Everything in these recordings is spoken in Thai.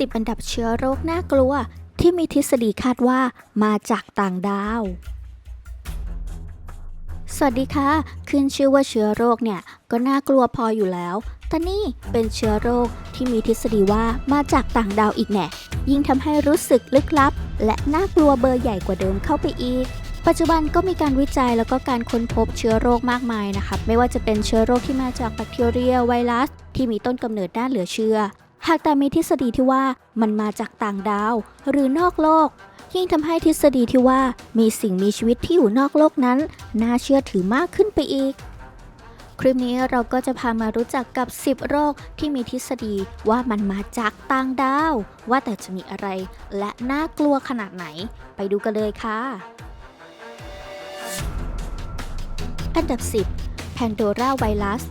10 อันดับเชื้อโรคน่ากลัว ที่มีทฤษฎีคาดว่ามาจากต่างดาว สวัสดีค่ะ ขึ้นชื่อว่าเชื้อโรคเนี่ย ก็น่ากลัวพออยู่แล้ว แต่นี่เป็นเชื้อโรคที่มีทฤษฎีว่ามาจากต่างดาวอีกแน่ ยิ่งทำให้รู้สึกลึกลับ และน่ากลัวเบอร์ใหญ่กว่าเดิมเข้าไปอีกปัจจุบันก็มีการวิจัยแล้วก็การค้นพบเชื้อโรคมากมายนะคะไม่ว่าจะเป็นเชื้อโรคที่มาจากแบคทีเรียไวรัส ที่มีต้นกำเนิดด้านเหลือเชื่อ หากแต่มีทฤษฎีที่ว่ามันมาจากต่างดาว หรือนอกโลก ยิ่งทำให้ทฤษฎีที่ว่ามีสิ่งมีชีวิตที่อยู่นอกโลกนั้น น่าเชื่อถือมากขึ้นไปอีก คลิปนี้เราก็จะพามารู้จักกับ 10 โรคที่มีทฤษฎีว่ามันมาจากต่างดาว ว่าแต่จะมีอะไร และน่ากลัวขนาดไหน ไปดูกันเลยค่ะ อันดับ 10 Pandora Virus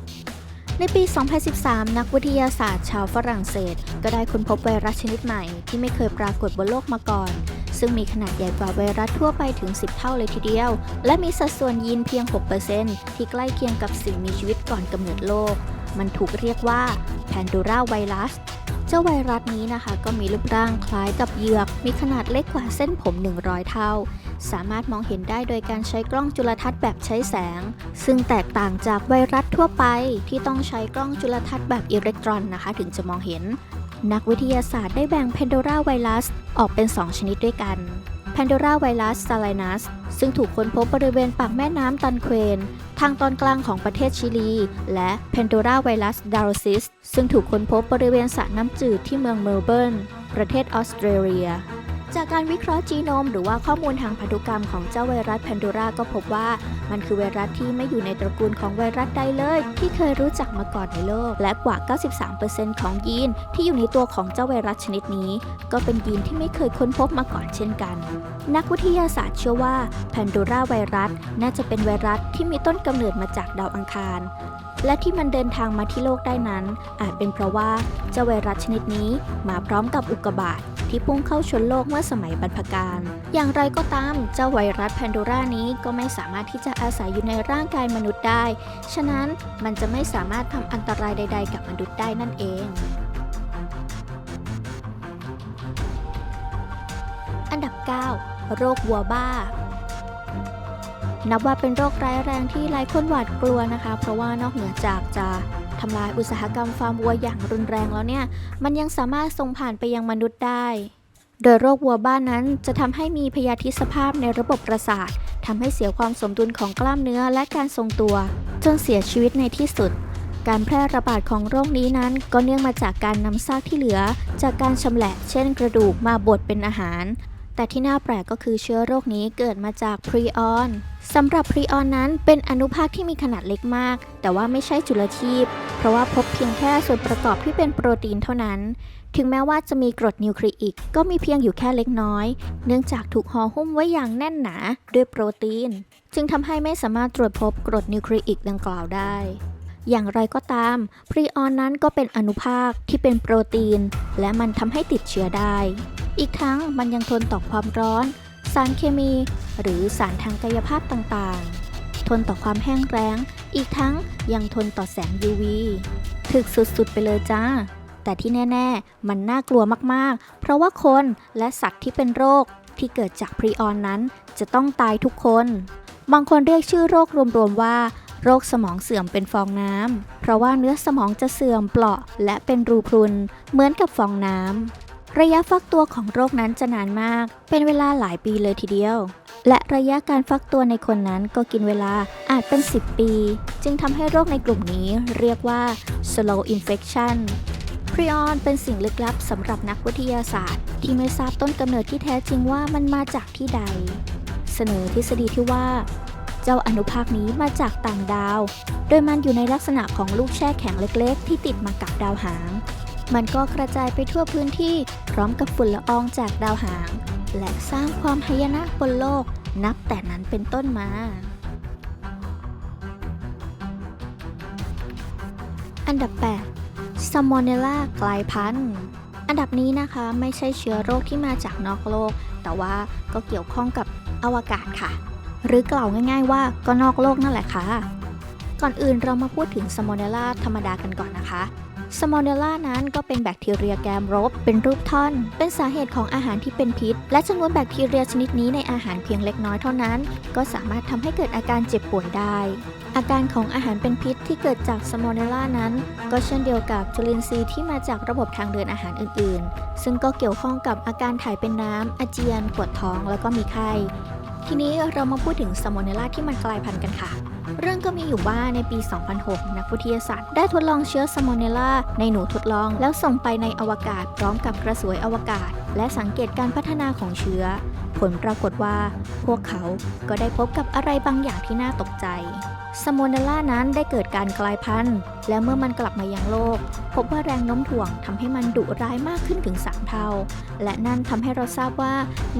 ในปี 2013 นักวิทยาศาสตร์ชาวฝรั่งเศส ก็ได้ค้นพบไวรัสชนิดใหม่ที่ไม่เคยปรากฏบนโลกมาก่อน ซึ่งมีขนาดใหญ่กว่าไวรัสทั่วไปถึง 10 เท่าเลยทีเดียว และมีสัดส่วนยีนเพียง 6%ที่ใกล้เคียงกับสิ่งมีชีวิตก่อนกำเนิดโลก มันถูกเรียกว่าแพนดูราไวรัส เจ้าไวรัสนี้นะคะ ก็มีรูปร่างคล้ายกับเหยือก มีขนาดเล็กกว่าเส้นผม 100 เท่า สามารถมองเห็นได้โดยการใช้กล้องจุลทรรศน์แบบใช้แสง ซึ่งแตกต่างจากไวรัสทั่วไปที่ต้องใช้กล้องจุลทรรศน์แบบอิเล็กตรอนนะคะ ถึงจะมองเห็น นักวิทยาศาสตร์ได้แบ่งเพนโดราไวรัสออกเป็น 2 ชนิดด้วยกัน Pandora ไวรัส salinus ซึ่งถูกค้นพบบริเวณปากแม่น้ำตันเควน ทางตอนกลางของประเทศชิลี และ Pandora ไวรัส darosis ซึ่งถูกค้นพบบริเวณสระน้ำจืดที่เมืองเมลเบิร์น ประเทศออสเตรเลีย จากการวิเคราะห์จีโนม หรือว่าข้อมูลทางพันธุกรรมของเจ้าไวรัสแพนโดราก็พบว่า มันคือไวรัสที่ไม่อยู่ในตระกูลของไวรัสใดเลย ที่เคยรู้จักมาก่อนในโลก และกว่า 93%ของยีนที่อยู่ในตัวของเจ้าไวรัสชนิดนี้ ก็เป็นยีนที่ไม่เคยค้นพบมาก่อนเช่นกัน นักวิทยาศาสตร์เชื่อว่าแพนโดราไวรัสน่าจะเป็นไวรัสที่มีต้นกำเนิดมาจากดาวอังคารและที่มันเดินทางมาที่โลกได้นั้น อาจเป็นเพราะว่าเจ้าไวรัสชนิดนี้มาพร้อมกับอุกกาบาตที่พุ่งเข้าชนโลกเมื่อสมัยบรรพกาล อย่างไรก็ตาม เจ้าไวรัสแพนโดรานี้ก็ไม่สามารถที่จะอาศัยอยู่ในร่างกายมนุษย์ได้ ฉะนั้นมันจะไม่สามารถทำอันตรายใด ๆ กับมนุษย์ได้นั่นเองอันดับ 9 โรควัวบ้า นับว่าเป็นโรคร้ายแรงที่หลายคนหวาดกลัวนะคะ เพราะว่านอกเหนือจากจะทำลายอุตสาหกรรมฟาร์มวัวอย่างรุนแรงแล้วเนี่ย มันยังสามารถส่งผ่านไปยังมนุษย์ได้ โดยโรควัวบ้านนั้นจะทำให้มีพยาธิสภาพในระบบประสาททำให้เสียความสมดุลของกล้ามเนื้อและการทรงตัว จนเสียชีวิตในที่สุด การแพร่ระบาดของโรคนี้นั้น ก็เนื่องมาจากการนำซากที่เหลือ จากการชำแหละ เช่น กระดูกมาบดเป็นอาหาร แต่ที่น่าแปลกก็คือเชื้อโรคนี้เกิดมาจากพรีออนสำหรับพรีออนนั้นเป็นอนุภาคที่มีขนาดเล็กมาก แต่ว่าไม่ใช่จุลชีพ เพราะว่าพบเพียงแค่ส่วนประกอบที่เป็นโปรตีนเท่านั้น ถึงแม้ว่าจะมีกรดนิวคลีอิกก็มีเพียงอยู่แค่เล็กน้อย เนื่องจากถูกห่อหุ้มไว้อย่างแน่นหนาด้วยโปรตีน จึงทำให้ไม่สามารถตรวจพบกรดนิวคลีอิกดังกล่าวได้อย่างไรก็ตามพรีออนนั้นก็เป็นอนุภาคที่เป็นโปรตีน และมันทำให้ติดเชื้อได้ อีกทั้งมันยังทนต่อความร้อน สารเคมี หรือสารทางกายภาพต่างๆ ทนต่อความแห้งแล้ง อีกทั้งยังทนต่อแสง UV ถึกสุดๆไปเลยจ้า แต่ที่แน่ๆ มันน่ากลัวมากๆ เพราะว่าคนและสัตว์ที่เป็นโรคที่เกิดจากพรีออนนั้น จะต้องตายทุกคน บางคนเรียกชื่อโรครวมๆว่า โรคสมองเสื่อมเป็นฟองน้ำ เพราะว่าเนื้อสมองจะเสื่อมเปราะและเป็นรูพรุน เหมือนกับฟองน้ำระยะฟักตัวของโรคนั้นจะนานมาก เป็นเวลาหลายปีเลยทีเดียว และระยะการฟักตัวในคนนั้นก็กินเวลาอาจเป็น 10 ปี จึงทำให้โรคในกลุ่มนี้เรียกว่า slow infection พรีออนเป็นสิ่งลึกลับสำหรับนักวิทยาศาสตร์ ที่ไม่ทราบต้นกำเนิดที่แท้จริงว่ามันมาจากที่ใด เสนอทฤษฎีที่ว่า เจ้าอนุภาคนี้มาจากต่างดาว โดยมันอยู่ในลักษณะของลูกแช่แข็งเล็กๆ ที่ติดมากับดาวหาง มันก็กระจายไปทั่วพื้นที่พร้อมกับฝุ่นละอองจากดาวหาง และสร้างความหายนะบนโลกนับแต่นั้นเป็นต้นมา อันดับ 8 s a l m o n e l l a กลายพันธุ์ อันดับนี้นะคะไม่ใช่เชื้อโรคที่มาจากนอกโลก แต่ว่าก็เกี่ยวข้องกับอวกาศค่ะ หรือกล่าวง่าย ๆ ว่าก็นอกโลกนั่นแหละค่ะ ก่อนอื่นเรามาพูดถึง s a l m o n e l l a ธรรมดากันก่อนนะคะ สมอเนลล่านั้นก็เป็นแบคทีเรียแกมรบ เป็นรูปท่อน เป็นสาเหตุของอาหารที่เป็นพิษ และจำนวนแบคทีเรียชนิดนี้ในอาหารเพียงเล็กน้อยเท่านั้น ก็สามารถทำให้เกิดอาการเจ็บป่วยได้ อาการของอาหารเป็นพิษที่เกิดจากสมอเนลล่านั้น ก็เช่นเดียวกับจุลินทรีย์ที่มาจากระบบทางเดินอาหารอื่น ๆ ซึ่งก็เกี่ยวข้องกับอาการถ่ายเป็นน้ำอาเจียน ปวดท้อง แล้วก็มีไข้ ทีนี้เรามาพูดถึงสมอเนลล่าที่มันกลายพันธุ์กันค่ะ เรื่องก็มีอยู่ว่าในปี 2006 นักวิทยาศาสตร์ได้ทดลองเชื้อสมอนเนล่าในหนูทดลอง แล้วส่งไปในอวกาศพร้อมกับกระสวยอวกาศ และสังเกตการพัฒนาของเชื้อ ผลปรากฏว่า พวกเขาก็ได้พบกับอะไรบางอย่างที่น่าตกใจสโมเนล่านั้นได้เกิดการกลายพันธุ์ และเมื่อมันกลับมายังโลก พบว่าแรงโน้มถ่วงทำให้มันดุร้ายมากขึ้นถึง 3 เท่า และนั่นทำให้เราทราบว่า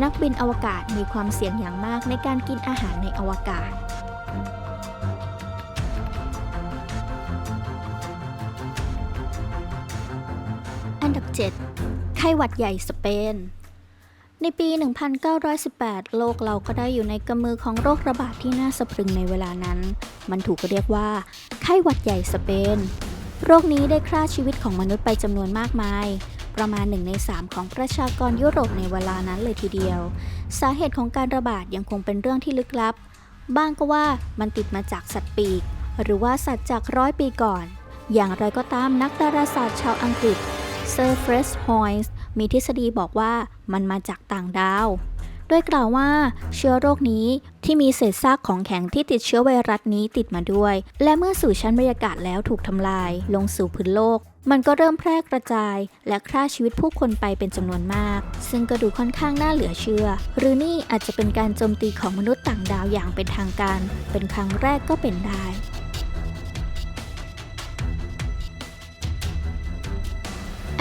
นักบินอวกาศมีความเสี่ยงอย่างมากในการกินอาหารในอวกาศ 7 ไข้หวัดใหญ่สเปน ในปี 1918 โลกเราก็ได้อยู่ในกำมือของโรคระบาดที่น่าสะพรึงในเวลานั้น มันถูกเรียกว่า ไข้หวัดใหญ่สเปน โรคนี้ได้ฆ่าชีวิตของมนุษย์ไปจำนวนมากมายประมาณ1ใน3 ของประชากรยุโรปในเวลานั้นเลยทีเดียว สาเหตุของการระบาดยังคงเป็นเรื่องที่ลึกลับ บ้างก็ว่ามันติดมาจากสัตว์ปีก หรือว่าสัตว์จากร้อยปีก่อน อย่างไรก็ตามนักดาราศาสตร์ชาวอังกฤษ เซอร์เฟรสฮอยส์มีทฤษฎีบอกว่ามันมาจากต่างดาว โดยกล่าวว่าเชื้อโรคนี้ที่มีเศษซากของแข็งที่ติดเชื้อไวรัสนี้ติดมาด้วย และเมื่อสู่ชั้นบรรยากาศแล้วถูกทำลาย ลงสู่พื้นโลก มันก็เริ่มแพร่กระจาย และฆ่าชีวิตผู้คนไปเป็นจำนวนมาก ซึ่งก็ดูค่อนข้างน่าเหลือเชื่อ หรือนี่อาจจะเป็นการโจมตีของมนุษย์ต่างดาวอย่างเป็นทางการ เป็นครั้งแรกก็เป็นได้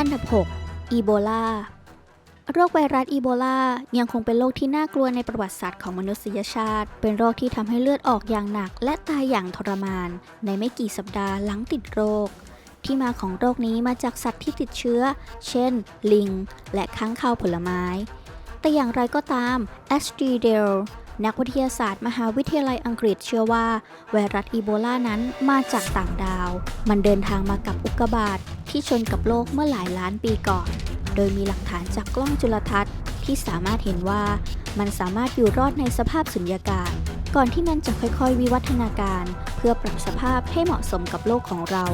อันดับ 6 อีโบลา โรคไวรัสอีโบลายังคงเป็นโรคที่น่ากลัวในประวัติศาสตร์ของมนุษยชาติ เป็นโรคที่ทำให้เลือดออกอย่างหนัก และตายอย่างทรมาน ในไม่กี่สัปดาห์หลังติดโรค ที่มาของโรคนี้มาจากสัตว์ที่ติดเชื้อ เช่น ลิง และค้างคาวผลไม้ แต่อย่างไรก็ตามแอสตรีเดล นักวิทยาศาสตร์มหาวิทยาลัยอังกฤษเชื่อว่า ไวรัสอีโบลานั้นมาจากต่างดาว มันเดินทางมากับอุกกาบาตที่ชนกับโลกเมื่อหลายล้านปีก่อน โดยมีหลักฐานจากกล้องจุลทรรศน์ที่สามารถเห็นว่า มันสามารถอยู่รอดในสภาพสุญญากาศ ก่อนที่มันจะค่อยๆ วิวัฒนาการ เพื่อปรับสภาพให้เหมาะสมกับโลกของเรา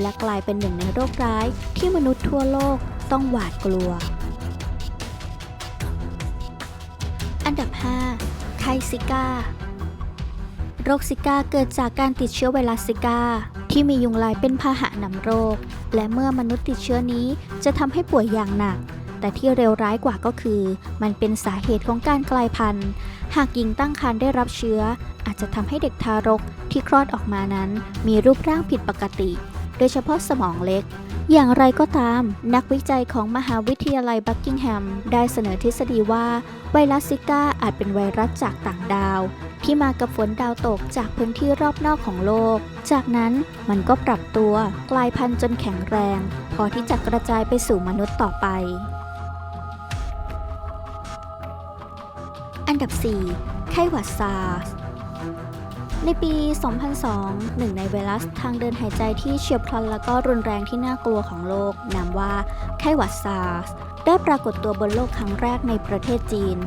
และกลายเป็นหนึ่งในโรคร้ายที่มนุษย์ทั่วโลกต้องหวาดกลัว อันดับ 5 ไข้ซิก้า โรคซิก้าเกิดจากการติดเชื้อไวรัสซิก้า ที่มียุงลายเป็นพาหะนำโรค และเมื่อมนุษย์ติดเชื้อนี้จะทำให้ป่วยอย่างหนัก แต่ที่เร็วร้ายกว่าก็คือ มันเป็นสาเหตุของการกลายพันธุ์ หากหญิงตั้งครรภ์ได้รับเชื้อ อาจจะทำให้เด็กทารกที่คลอดออกมานั้น มีรูปร่างผิดปกติ โดยเฉพาะสมองเล็ก อย่างไรก็ตาม นักวิจัยของมหาวิทยาลัยบักกิงแฮม ได้เสนอทฤษฎีว่า ไวรัสซิก้าอาจเป็นไวรัสจากต่างดาว ที่มากับฝนดาวตกจากพื้นที่รอบนอกของโลก จากนั้นมันก็ปรับตัวกลายพันธุ์จนแข็งแรง พอที่จะกระจายไปสู่มนุษย์ต่อไป อันดับ 4 ไข้หวัดซาร์ ในปี 2002 หนึ่งในไวรัสทางเดินหายใจที่เฉียบพลันและก็รุนแรงที่น่ากลัวของโลก นามว่าไข้หวัดซาร์ส ได้ปรากฏตัวบนโลกครั้งแรกในประเทศจีน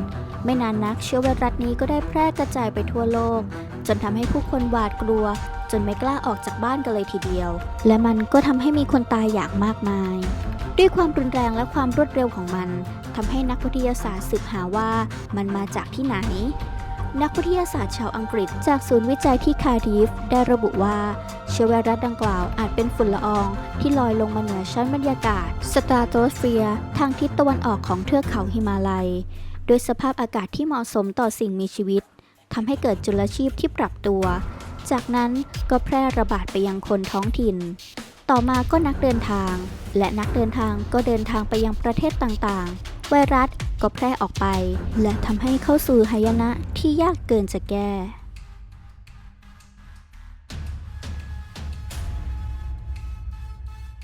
ไม่นานนักเชื้อไวรัสนี้ก็ได้แพร่กระจายไปทั่วโลก จนทำให้ผู้คนหวาดกลัว จนไม่กล้าออกจากบ้านกันเลยทีเดียว และมันก็ทำให้มีคนตายอย่างมากมาย ด้วยความรุนแรงและความรวดเร็วของมันทำให้นักวิทยาศาสตร์สืบหาว่ามันมาจากที่ไหน นักวิทยาศาสตร์ชาวอังกฤษ จากศูนย์วิจัยที่คาร์ดิฟได้ระบุว่า เชื้อไวรัสดังกล่าวอาจเป็นฝุ่นละออง ที่ลอยลงมาเหนือชั้นบรรยากาศสตราโตสเฟียร์ทางทิศตะวันออกของเทือกเขาหิมาลัย โดยสภาพอากาศที่เหมาะสมต่อสิ่งมีชีวิตทำให้เกิดจุลชีพที่ปรับตัว จากนั้นก็แพร่ระบาดไปยังคนท้องถิ่น ต่อมาก็นักเดินทาง และนักเดินทางก็เดินทางไปยังประเทศต่างๆ ไวรัสก็แพร่ออกไป และทำให้เข้าสู่หายนะที่ยากเกินจะแก้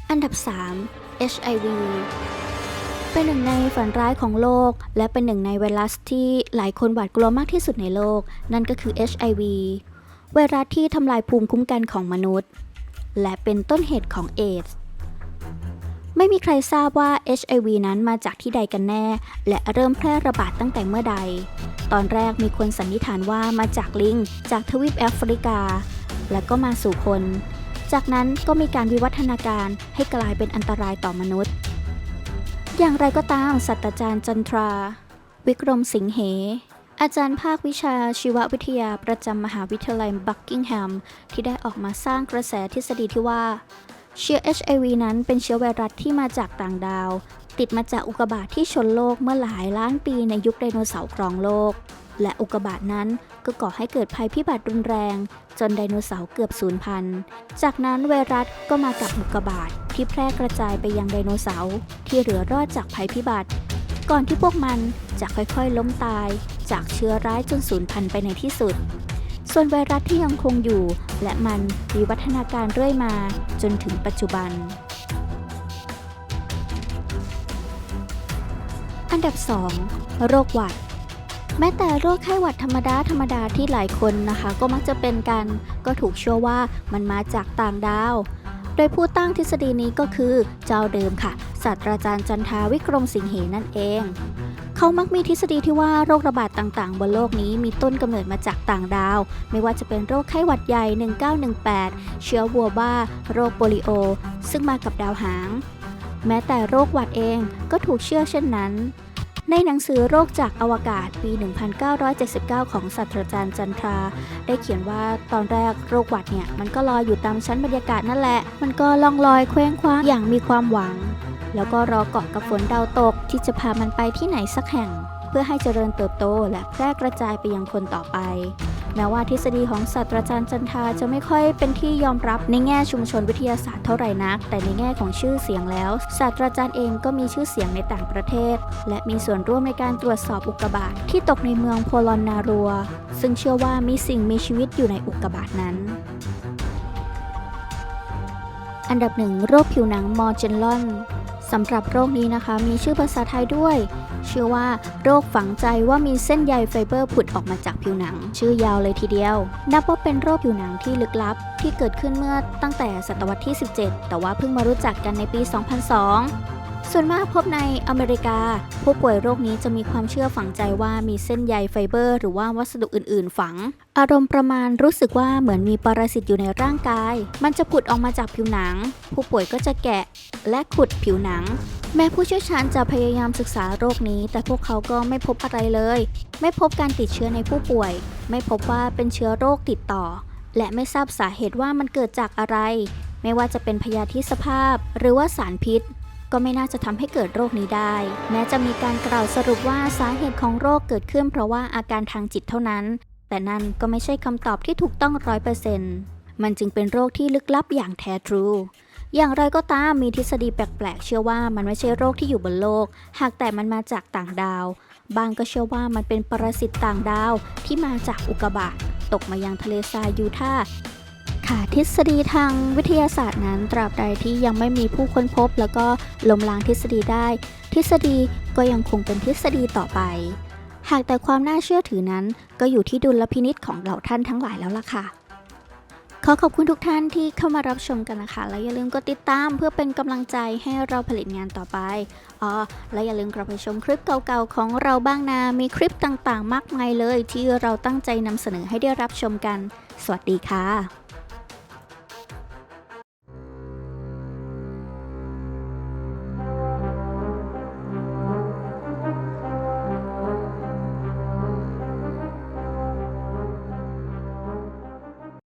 อันดับ 3 HIV เป็นหนึ่งในฝันร้ายของโลก และเป็นหนึ่งในไวรัสที่หลายคนหวาดกลัวมากที่สุดในโลก นั่นก็คือ HIV ไวรัสที่ทำลายภูมิคุ้มกันของมนุษย์ และเป็นต้นเหตุของเอดส์ ไม่มีใครทราบว่า HIV นั้นมาจากที่ใดกันแน่ และเริ่มแพร่ระบาดตั้งแต่เมื่อใด ตอนแรกมีคนสันนิษฐานว่ามาจากลิง จากทวีปแอฟริกา และก็มาสู่คน จากนั้นก็มีการวิวัฒนาการให้กลายเป็นอันตรายต่อมนุษย์ อย่างไรก็ตามศาสตราจารย์จันทรา วิกรมสิงเหอาจารย์ภาควิชาชีววิทยาประจำมหาวิทยาลัยบักกิงแฮมที่ได้ออกมาสร้างกระแสทฤษฎีที่ว่า เชื้อ HIV นั้นเป็นเชื้อไวรัสที่มาจากต่างดาว ติดมาจากอุกกาบาตที่ชนโลกเมื่อหลายล้านปีในยุคไดโนเสาร์ครองโลก และอุกกาบาตนั้นก็ก่อให้เกิดภัยพิบัติรุนแรง จนไดโนเสาร์เกือบสูญพันธุ์จากนั้นไวรัสก็มากับอุกกาบาตที่แพร่กระจายไปยังไดโนเสาร์ที่เหลือรอดจากภัยพิบัติ ก่อนที่พวกมันจะค่อยๆ ล้มตาย จากเชื้อร้ายจนสูญพันธุ์ไปในที่สุด ส่วนไวรัสที่ยังคงอยู่ และมันวิวัฒนาการเรื่อยมาจนถึงปัจจุบัน อันดับ 2 โรคหวัดแม้แต่โรคไข้หวัดธรรมดาธรรมดาที่หลายคนนะคะ ก็มักจะเป็นกันก็ถูกเชื่อว่ามันมาจากต่างดาว โดยผู้ตั้งทฤษฎีนี้ก็คือเจ้าเดิมค่ะศาสตราจารย์จันทาวิกรมสิงเหนั่นเอง เขามักมีทฤษฎีที่ว่าโรคระบาดต่างๆ บนโลกนี้มีต้นกำเนิดมาจากต่างดาว ไม่ว่าจะเป็นโรคไข้หวัดใหญ่ 1918 เชื้อวัวบ้า โรคโปลิโอ ซึ่งมากับดาวหาง แม้แต่โรคหวัดเองก็ถูกเชื่อเช่นนั้น ในหนังสือโรคจากอวกาศปี 1979 ของศาสตราจารย์จันทรา ได้เขียนว่าตอนแรกโรคหวัดเนี่ยมันก็ลอยอยู่ตามชั้นบรรยากาศนั่นแหละ มันก็ล่องลอยเคว้งคว้างอย่างมีความหวัง แล้วก็รอเกาะกับฝนดาวตกที่จะพามันไปที่ไหนสักแห่ง เพื่อให้เจริญเติบโตและแพร่กระจายไปยังคนต่อไป แม้ว่าทฤษฎีของศาสตราจารย์จันทาจะไม่ค่อยเป็นที่ยอมรับในแง่ชุมชนวิทยาศาสตร์เท่าไหร่นัก แต่ในแง่ของชื่อเสียงแล้ว ศาสตราจารย์เองก็มีชื่อเสียงในต่างประเทศ และมีส่วนร่วมในการตรวจสอบอุกกาบาตที่ตกในเมืองโพลอนนารัว ซึ่งเชื่อว่ามีสิ่งมีชีวิตอยู่ในอุกกาบาตนั้นอันดับหนึ่งโรคผิวหนังมอร์เจนลอน สำหรับโรคนี้นะคะ มีชื่อภาษาไทยด้วย ชื่อว่า โรคฝังใจว่ามีเส้นใยไฟเบอร์ผุดออกมาจากผิวหนัง ชื่อยาวเลยทีเดียว นับว่าเป็นโรคผิวหนังที่ลึกลับ ที่เกิดขึ้นเมื่อตั้งแต่ศตวรรษที่ 17 แต่ว่าเพิ่งมารู้จักกันในปี 2002 ส่วนมากพบในอเมริกา ผู้ป่วยโรคนี้จะมีความเชื่อฝังใจว่ามีเส้นใยไฟเบอร์ หรือว่าวัสดุอื่น ๆ ฝัง อารมณ์ประมาณรู้สึกว่าเหมือนมีปรสิตอยู่ในร่างกาย มันจะผุดออกมาจากผิวหนัง ผู้ป่วยก็จะแกะและขุดผิวหนัง แม้ผู้เชี่ยวชาญจะพยายามศึกษาโรคนี้ แต่พวกเขาก็ไม่พบอะไรเลย ไม่พบการติดเชื้อในผู้ป่วย ไม่พบว่าเป็นเชื้อโรคติดต่อ และไม่ทราบสาเหตุว่ามันเกิดจากอะไร ไม่ว่าจะเป็นพยาธิสภาพ หรือว่าสารพิษ ก็ไม่น่าจะทำให้เกิดโรคนี้ได้ แม้จะมีการกล่าวสรุปว่าสาเหตุของโรคเกิดขึ้น เพราะว่าอาการทางจิตเท่านั้น แต่นั่นก็ไม่ใช่คำตอบที่ถูกต้องร้อยเปอร์เซ็นต์มันจึงเป็นโรคที่ลึกลับอย่างแท้ทรูอย่างไรก็ตามมีทฤษฎีแปลกๆ เชื่อว่ามันไม่ใช่โรคที่อยู่บนโลก หากแต่มันมาจากต่างดาว บางก็เชื่อว่ามันเป็นปรสิตต่างดาวที่มาจากอุกกาบาตตกมายังทะเลทรายยูทาห์ ค่ะ ทฤษฎีทางวิทยาศาสตร์นั้น ตราบใดที่ยังไม่มีผู้ค้นพบ แล้วก็ล้มล้างทฤษฎีได้ ทฤษฎีก็ยังคงเป็นทฤษฎีต่อไป หากแต่ความน่าเชื่อถือนั้น ก็อยู่ที่ดุลพินิษของเหล่าท่านทั้งหลายแล้วล่ะค่ะ ขอขอบคุณทุกท่านที่เข้ามารับชมกันนะคะ และอย่าลืมกดติดตามเพื่อเป็นกำลังใจให้เราผลิตงานต่อไปอ๋อและอย่าลืมกลับไปชมคลิปเก่าๆของเราบ้างนะมีคลิปต่างๆ มากมายเลย ที่เราตั้งใจนำเสนอให้ได้รับชมกัน สวัสดีค่ะ